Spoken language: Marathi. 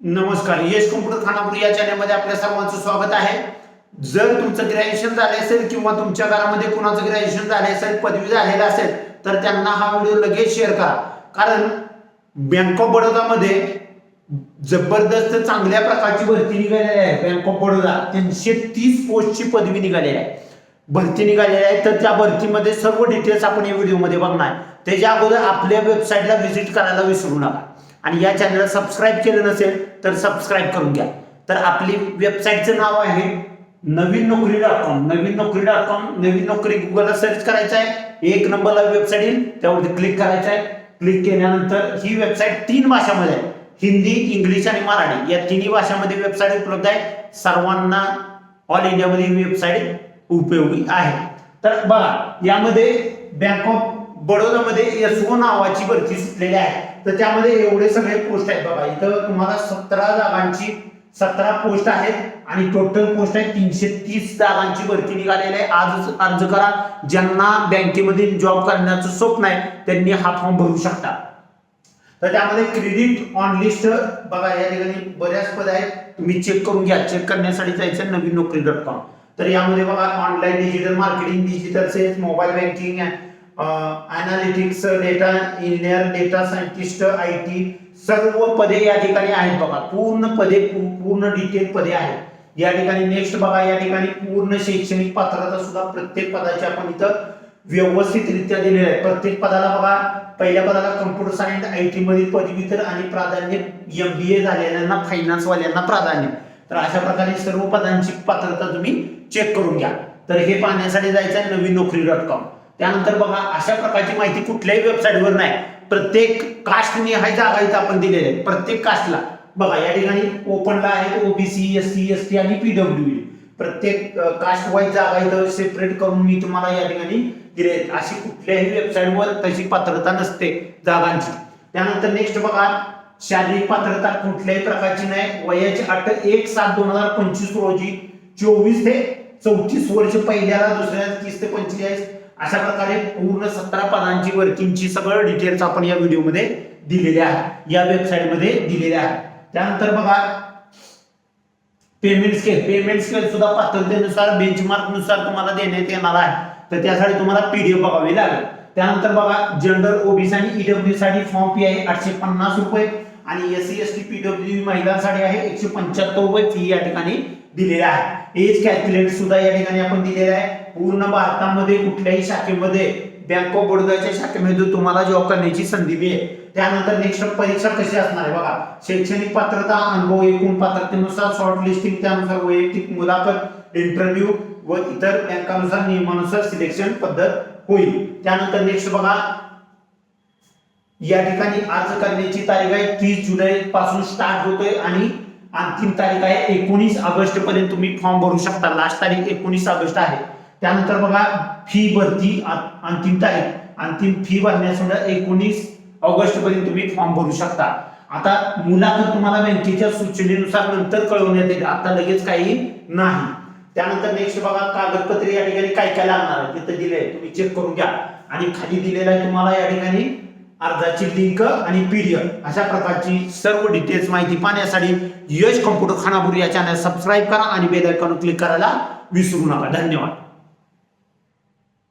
नमस्कार यश कम्प्युटर खानापूर या चॅनलमध्ये आपल्या सर्वांचं स्वागत आहे. जर तुमचं ग्रॅज्युएशन झालं असेल किंवा तुमच्या घरामध्ये कुणाचं ग्रॅज्युएशन झालं असेल पदवी झालेलं असेल तर त्यांना हा व्हिडिओ लगेच शेअर करा. कारण बँक ऑफ बडोदामध्ये जबरदस्त चांगल्या प्रकारची भरती निघालेली आहे. बँक ऑफ बडोदा तीनशे तीस पोस्टची पदवी निघालेली आहे. भरती निघालेली आहे तर त्या भरतीमध्ये सर्व डिटेल्स आपण या व्हिडिओमध्ये बघणार. त्याच्या अगोदर आपल्या वेबसाईटला व्हिजिट करायला विसरू नका. आणि या चॅनलला सबस्क्राईब केलं नसेल तर सबस्क्राईब करून घ्या. तर आपली वेबसाईटचं नाव आहे नवीन नोकरी डॉट कॉम नवीन नोकरी डॉट कॉम नवीन नोकरी गुगलला सर्च करायचं आहे. एक नंबरला वेबसाईट येईल त्यावरती क्लिक करायचं आहे. क्लिक केल्यानंतर ही वेबसाईट तीन भाषामध्ये आहे. हिंदी इंग्लिश आणि मराठी. या तिन्ही भाषामध्ये वेबसाईट उपलब्ध आहे. सर्वांना ऑल इंडियामध्ये ही वेबसाईट उपयोगी आहे. तर बघा यामध्ये बँक ऑफ बडोदामध्ये एसओ नावाची भरती सुटलेली आहे. तर त्यामध्ये एवढे सगळे पोस्ट आहेत बाबा इथं तुम्हाला सतरा जागांची सतरा पोस्ट आहेत आणि टोटल पोस्ट आहे तीनशे तीस जागांची भरती निघालेली आहे. आजच अर्ज करा. ज्यांना बँकेमध्ये जॉब करण्याचं स्वप्न आहे त्यांनी हा फॉर्म भरू शकता. तर त्यामध्ये क्रेडिट ऑन लिस्ट बघा या ठिकाणी बऱ्याच पद आहेत. तुम्ही चेक करून घ्या. चेक करण्यासाठी जायचं नवीन नोकरी डॉट कॉम तर यामध्ये बघा online digital marketing digital sales mobile banking analytics data engineer data scientist I T सर्व पदे या ठिकाणी आहेत बघा. पूर्ण पदे पूर्ण डिटेल पदे आहेत. या ठिकाणी नेक्स्ट बघा या ठिकाणी पूर्ण शैक्षणिक पात्रता सुद्धा प्रत्येक पदाची आपण इथं व्यवस्थितरित्या दिलेलं आहे. प्रत्येक पदाला बघा पहिल्या पदाला कम्प्युटर सायन्स आय टी मधील पदवीधर आणि प्राधान्य एम बी ए झालेल्यांना फायनान्सवाल्यांना प्राधान्य. तर अशा प्रकारे सर्व पदांची पात्रता तुम्ही चेक करून घ्या. तर हे पाहण्यासाठी जायचं आहे नवीन नोकरी डॉट कॉम त्यानंतर बघा अशा प्रकारची माहिती कुठल्याही वेबसाईटवर नाही. प्रत्येक कास्टने हा जागा इथं आपण दिलेल्या आहेत. प्रत्येक कास्टला बघा या ठिकाणी ओपनला आहेत OBC S C S T आणि पीडब्ल्यू प्रत्येक कास्ट वाईज जागा इथं सेपरेट करून मी तुम्हाला या ठिकाणी दिले अशी कुठल्याही वेबसाईटवर तशी पात्रता नसते जागांची. त्यानंतर नेक्स्ट बघा शारीरिक पात्रता कुठल्याही प्रकारची नाही. वयाची अट एक सात दोन हजार पंचवीस रोजी चोवीस ते चौतीस वर्ष पहिल्याला दुसऱ्या तीस ते पंचेचाळीस अशा प्रकारे पूर्ण सतरा पदांची वर्किंगची सगळं डिटेल्स आपण या व्हिडिओमध्ये दिलेले आहे. या वेबसाईटमध्ये दिलेले आहे. त्यानंतर बघा पेमेंट स्केल पेमेंट स्केल सुद्धा पात्रतेनुसार बेंचमार्कनुसार तुम्हाला देण्यात येणार आहे. तर त्यासाठी तुम्हाला पीडीएफ बघावी लागेल. त्यानंतर बघा जनरल ओबीसी आणि ईडब्ल्यू साठी फॉर्म फी आहे आठशे पन्नास रुपये. आणि S C S T PW महिलांसाठी आहे एकशे पंच्याहत्तर रुपये फी या ठिकाणी दिलेली आहे. एज कॅल्क्युलेट सुद्धा या ठिकाणी आपण दिलेला आहे. पूर्ण भारतामध्ये कुठल्याही शाखेमध्ये बँक ऑफ बडोदाच्या शाखेमध्ये तुम्हाला जॉब करण्याची संधी मिळेल. त्यानंतर नेक्स्ट परीक्षा कशी असणार आहे बघा. शैक्षणिक पात्रता अनुभव एकूण पात्रतेनुसार शॉर्ट लिस्टिंग त्यानुसार वैयक्तिक मुलाखत इंटरव्ह्यू व इतर बँकानुसार नियमानुसार सिलेक्शन पद्धत होईल. त्यानंतर नेक्स्ट बघा. या ठिकाणी अर्ज करण्याची तारीख आहे तीस जुलै पासून स्टार्ट होतोय आणि अंतिम तारीख आहे एकोणीस ऑगस्ट पर्यंत तुम्ही फॉर्म भरू शकता. लास्ट तारीख एकोणीस ऑगस्ट आहे. त्यानंतर बघा फी भरती अंतिम तारीख. अंतिम फी भरण्यासुद्धा एकोणीस ऑगस्ट पर्यंत तुम्ही फॉर्म भरू शकता. आता मुलाखत तुम्हाला बँकेच्या सूचनेनुसार नंतर कळवण्यात येईल. आता लगेच काही नाही. त्यानंतर नेक्स्ट बघा कागदपत्रे या ठिकाणी काय काय लागणार तिथं दिले तुम्ही चेक करून घ्या. आणि खाली दिलेलं आहे तुम्हाला या ठिकाणी अर्जाची लिंक आणि पीडीएफ अशा प्रकारची सर्व डिटेल्स माहिती पाहण्यासाठी यश कम्प्युटर खानापूर या चॅनल सबस्क्राईब करा आणि बेल आयकॉन क्लिक करायला विसरू नका. धन्यवाद.